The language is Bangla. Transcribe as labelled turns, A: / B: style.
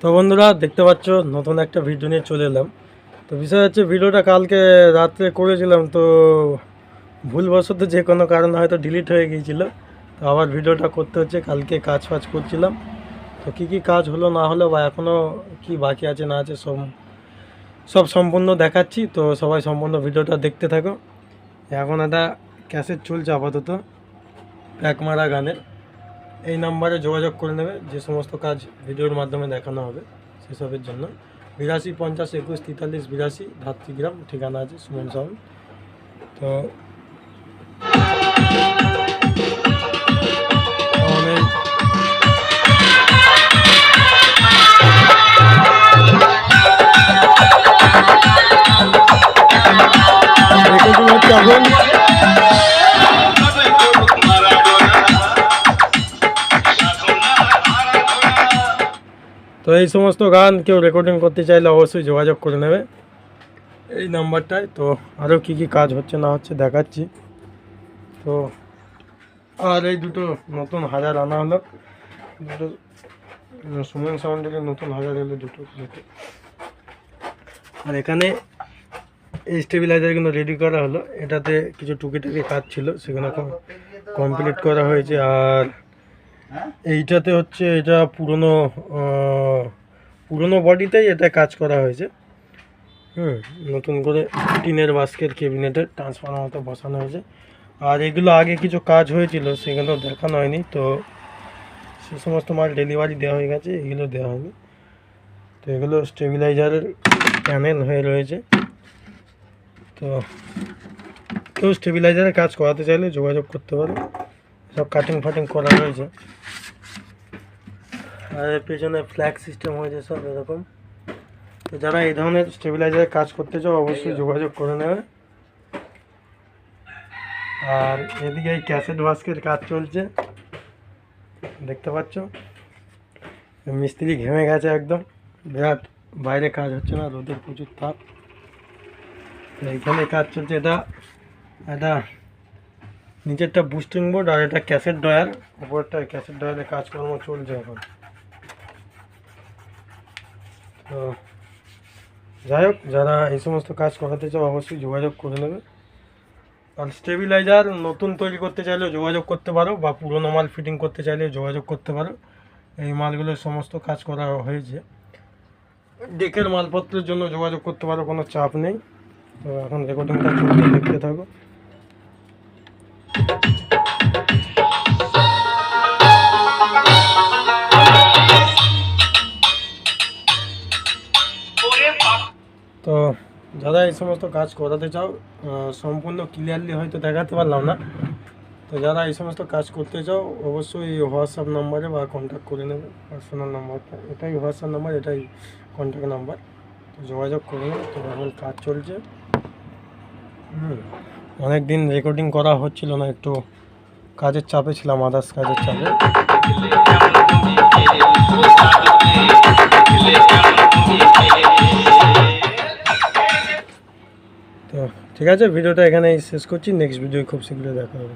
A: তো বন্ধুরা, দেখতে পাচ্ছ, নতুন একটা ভিডিও নিয়ে চলে এলাম। তো বিষয় হচ্ছে ভিডিওটা কালকে রাত্রে করেছিলাম, তো ভুলবশত যে কোনো কারণে হয়তো ডিলিট হয়ে গিয়েছিল। তো আবার ভিডিওটা করতে হচ্ছে, কালকে কাজ ফাজ করছিলাম। তো কী কী কাজ হলো, না হলো, বা এখনও কি বাকি আছে, না আছে, সব সব সম্পূর্ণ দেখাচ্ছি। তো সবাই সম্পূর্ণ ভিডিওটা দেখতে থাকো। এখন একটা ক্যাসেট চলছে আপাতত প্যাক মারা গানের, এই নাম্বারে যোগাযোগ করে নেবে, যে সমস্ত কাজ ভিডিওর মাধ্যমে দেখানো হবে সেসবের জন্য। বিরাশি, পঞ্চাশ, একুশ, তেতাল্লিশ, বিরাশি, ধাত্রীগ্রাম, ঠিকানা আছে সুমন সাউন্ড তো অনেক রেকর্ডিং তো এই সমস্ত গান কেউ রেকর্ডিং করতে চাইলে অবশ্যই যোগাযোগ করে নেবে। এই নাম্বারটায়। তো আরও কী কী কাজ হচ্ছে না হচ্ছে দেখাচ্ছি। তো আর এই দুটো নতুন হাজার আনা হলো। দুটো সুমন সাউন্ডের নতুন হাজার এলো দুটো আর এখানে এই স্টেবিলাইজারগুলো রেডি করা হলো। এটাতে কিছু টুকিটাকি কাজ ছিল সেগুলো কমপ্লিট করা হয়েছে। আর এইটাতে হচ্ছে এটা পুরনো পুরনো বডিতেই এটা কাজ করা হয়েছে। হুম, নতুন করে টিনের বাস্কের কেবিনেটের ট্রান্সফরমারটা বসানো হয়েছে। আর এগুলো আগে কিছু কাজ হয়েছিল, সেগুলো দেখানো হয়নি, তো সে সমস্ত মাল ডেলিভারি দেওয়া হয়ে গেছে, এগুলো দেওয়া হয়নি। তো এগুলো স্টেবিলাইজারের প্যানেল হয়ে রয়েছে। তো কেউ স্টেবিলাইজারের কাজ করাতে চাইলে যোগাযোগ করতে পারো। সব কাটিং ফাটিং করা রয়েছে। আর এর পেছনে ফ্ল্যাগ সিস্টেম হয়েছে সব এরকম। তো যারা এই ধরনের স্টেবিলাইজারের কাজ করতে চাও, অবশ্যই যোগাযোগ করে নেবে। আর এদিকে এই ক্যাসেট বাস্কের কাজ চলছে। দেখতে পাচ্ছ? মিস্ত্রি ঘেমে গেছে একদম। বিরাট বাইরে কাজ হচ্ছে না, রোদের প্রচুর তাপ। এইখানে কাজ চলছে। এটা এটা নিচেরটা বুস্টিং বোর্ড আর এটা ক্যাসেট ডয়ার উপরটা ক্যাসেট ডয়ারে কাজকর্ম চলছে এখন। তো যাই হোক, যারা এই সমস্ত কাজ করাতে চাও অবশ্যই যোগাযোগ করে নেবে। আর স্টেবিলাইজার নতুন তৈরি করতে চাইলেও যোগাযোগ করতে পারো বা পুরোনো মাল ফিটিং করতে চাইলেও যোগাযোগ করতে পারো। এই মালগুলোর সমস্ত কাজ করা হয়েছে। ডেকের মালপত্রের জন্য যোগাযোগ করতে পারো, কোনো চাপ নেই। তো এখন রেকর্ডিংটা চলতে দেখতে থাকো। তো যারা এই সমস্ত কাজ করাতে চাও সম্পূর্ণ ক্লিয়ারলি হয়তো দেখাতে পারলাম না। তো যারা এই সমস্ত কাজ করতে চাও, অবশ্যই হোয়াটসঅ্যাপ নাম্বারে বা কন্ট্যাক্ট করে নেবে। পার্সোনাল নাম্বারটা এটাই হোয়াটসঅ্যাপ নাম্বার এটাই কন্ট্যাক্ট নাম্বার তো যোগাযোগ করে নেবে, তো এখন কাজ চলছে। অনেক দিন রেকর্ডিং করা হচ্ছিল না, একটু কাজের চাপে ছিলাম আদার্স কাজের চাপে। তো ঠিক আছে ভিডিওটা এখানেই শেষ করছি নেক্সট ভিডিও খুব শীঘ্রই দেখা হবে।